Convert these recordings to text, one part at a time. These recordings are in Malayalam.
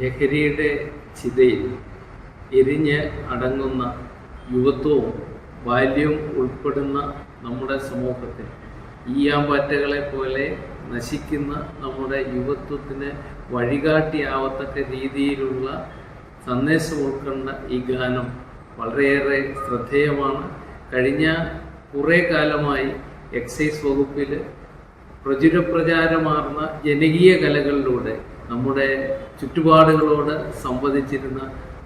ലഹരിയുടെ ചിതയിൽ എരിഞ്ഞ് അടങ്ങുന്ന യുവത്വവും ബാല്യവും ഉൾപ്പെടുന്ന നമ്മുടെ സമൂഹത്തിൽ ഈയാമ്പാറ്റകളെ പോലെ നശിക്കുന്ന നമ്മുടെ യുവത്വത്തിന് വഴികാട്ടിയാവത്തക്ക രീതിയിലുള്ള സന്ദേശം ഉൾക്കൊണ്ട ഈ ഗാനം വളരെയേറെ ശ്രദ്ധേയമാണ്. കഴിഞ്ഞ കുറേ കാലമായി എക്സൈസ് വകുപ്പിൽ പ്രചുരപ്രചാരമാർന്ന ജനകീയ കലകളിലൂടെ നമ്മുടെ ചുറ്റുപാടുകളോട് സംവദിച്ചിരുന്ന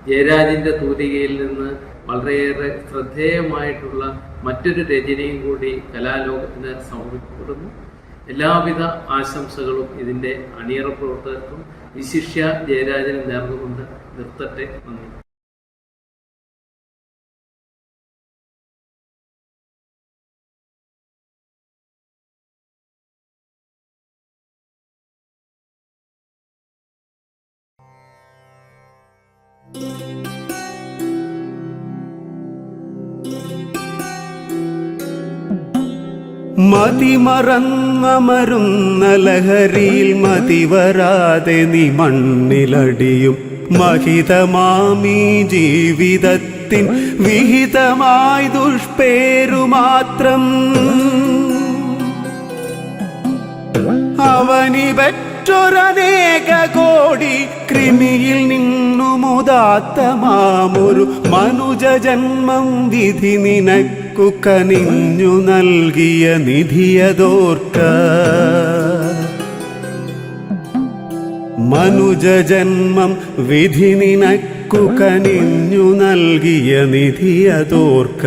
ജയരാജിന്റെ തൂലികയിൽ നിന്ന് വളരെയേറെ ശ്രദ്ധേയമായിട്ടുള്ള മറ്റൊരു രചനയും കൂടി കലാലോകത്തിന് സമർപ്പിക്കപ്പെടുന്നു. എല്ലാവിധ ആശംസകളും ഇതിന്റെ അണിയറ പ്രവർത്തകർക്കും. വിശിഷ്യ ജയരാജനും നേർന്നുകൊണ്ട് നിർത്തട്ടെ. നന്ദി. മതിമറന്നമരുന്ന ലഹരിയിൽ മതിവരാതെ നീ മണ്ണിലടിയും. മഹിതമാമീ ജീവിതത്തിൻ വിഹിതമായി ദുഷ്പേരു മാത്രം. അവനി പെറ്റൊരനേക കോടി കൃമിയിൽ നിന്നു മുദാത്തമാമൊരു മനുജ ജന്മം വിധി നിനക്കു കനിഞ്ഞു നൽകിയ നിധിയതോർക്ക. മനുജ ജന്മം വിധി നിനക്കു കനിഞ്ഞു നൽകിയ നിധിയതോർക്ക.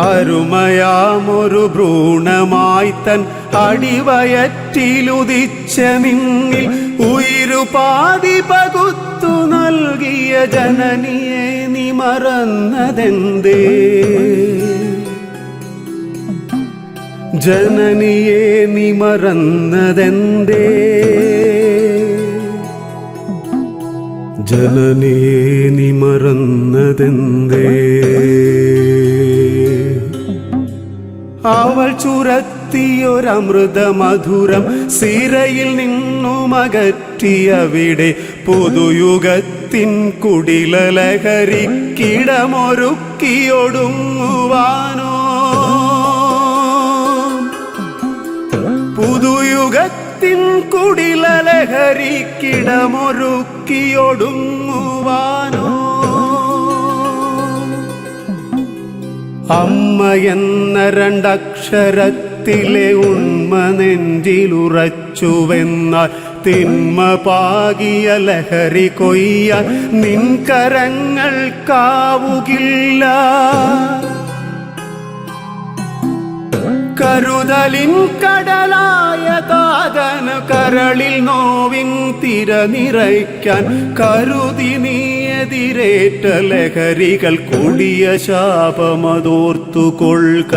അരുമയാമൊരു ഭ്രൂണമായി തൻ അടിവയറ്റിലുദിച്ച നിന്നിൽ ഉയരുപാതി പകുത്തു നൽകിയ ജനനിയെ നീ മറന്നതെന്തേ? ജനനിയെ നീ മറന്നതെന്തേ? ജനനിയെ നീ മറന്നതെന്തേ? അവൾ ചുരത്തിയൊരമൃത മധുരം സിരയിൽ നിന്നുമകറ്റിയവിടെ പുതുയുഗത്തിൻ കുടിലലഹരിക്കിടമൊരുക്കിയൊടുങ്ങുവാനോ പുതുയുഗത്തിൻ കുടിലലഹരിക്കിടമൊരുക്കിയൊടുങ്ങുവാനോ അമ്മ എന്ന രണ്ടക്ഷരത്തിലെ ഉണ്മ നെഞ്ചിലുറച്ചുവെന്നാൽ തിന്മ പാകിയ ലഹരി കൊയ്യ നിൻ കരങ്ങൾക്കാവുകില്ല കരുതലിൻ കടലായ താതന കരളിൽ നോവിൻ തിര നിറയ്ക്കാൻ കരുതി നീയെതിരേറ്റ ലഹരികൾ കൊടിയ ശാപമതോർത്തുകൊള്ളുക.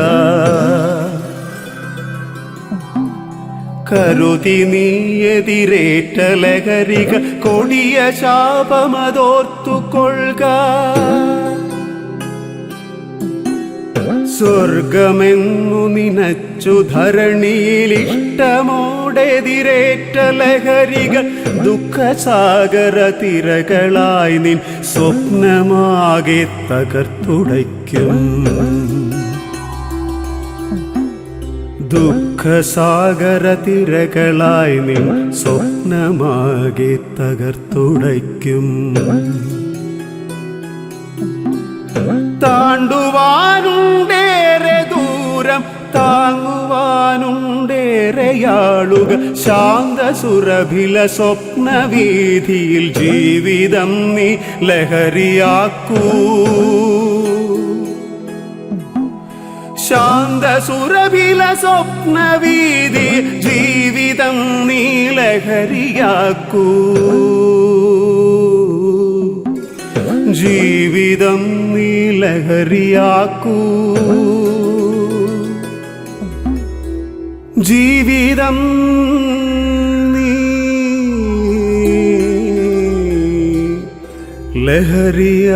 കരുതി നീ എതിരേറ്റ ലഹരികൾ കൊടിയ ശാപമതോർത്തുകൊള്ളുക. സ്വർഗമെന്നു നിനച്ചു ധരണിയിൽ ഇഷ്ടമോടെതിരേറ്റ ലഹരികൾ ദുഃഖസാഗര തിരകളായി നിൻ സ്വപ്നമാകെ തകർത്തുടയ്ക്കും. ദുഃഖസാഗര തിരകളായി നിൻ സ്വപ്നമാകെ തകർത്തുടയ്ക്കും. താണ്ടുവാനുണ്ടേറെ താങ്ങുവാനുണ്ടേറെയാളുക ശാന്തസുരഭില സ്വപ്നവീതിയിൽ ജീവിതം നീ ലഹരിയാക്കൂ. ശാന്തസുരഭില സ്വപ്നവീതി ജീവിതം നീ ലഹരിയാക്കൂ. ജീവിതം നീ ലഹരിയാക്കൂ. ജീവിതം നീ. ലഹരിയാക്കൂ.